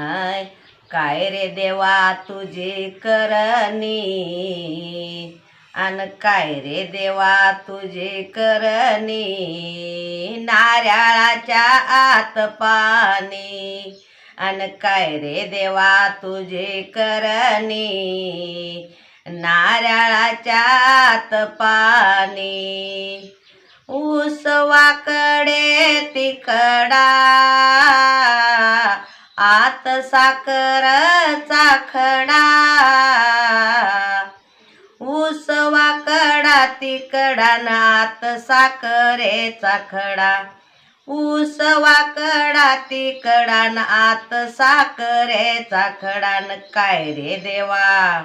I काय रे देवा तुझी करणी? अन काय रे देवा तुझी करणी? नारळाच्या आत पाणी. अन काय रे देवा तुझी करणी? नारळाच्या आत पाणी. उसवाकडे तिकडा आत खडा. चाखडा उसवाकडा तिकडा नात साखरेचा खडा. उसवाकडा तिकडा नात आत साखरेचा खडा. न काय रे देवा?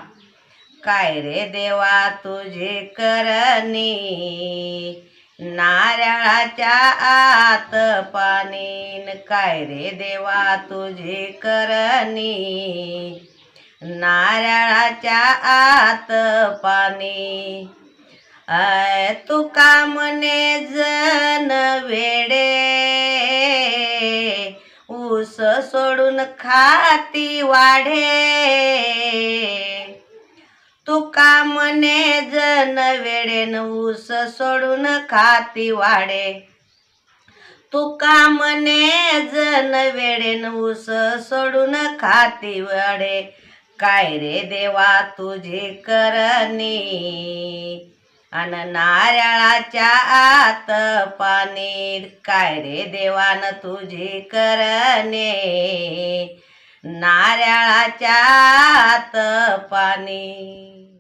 काय रे देवा तुझे करणी? नारळाच्या आत पाणी न काय रे देवा तुझी करणी? नारळाच्या आत पाणी. आय तुका म्हणे जन वेडे? ऊस सोडून खाती वाढे. तुका मने जन वेडेन ऊस सोडून खाती वाडे? तुका मने जन वेडेन ऊस सोडून खाती वाडे? काय रे देवा तुझी करणी? अन नारळाच्या आत पाणी. काय रे देवान तुझी करणे? नारळाच्या आत पाणी.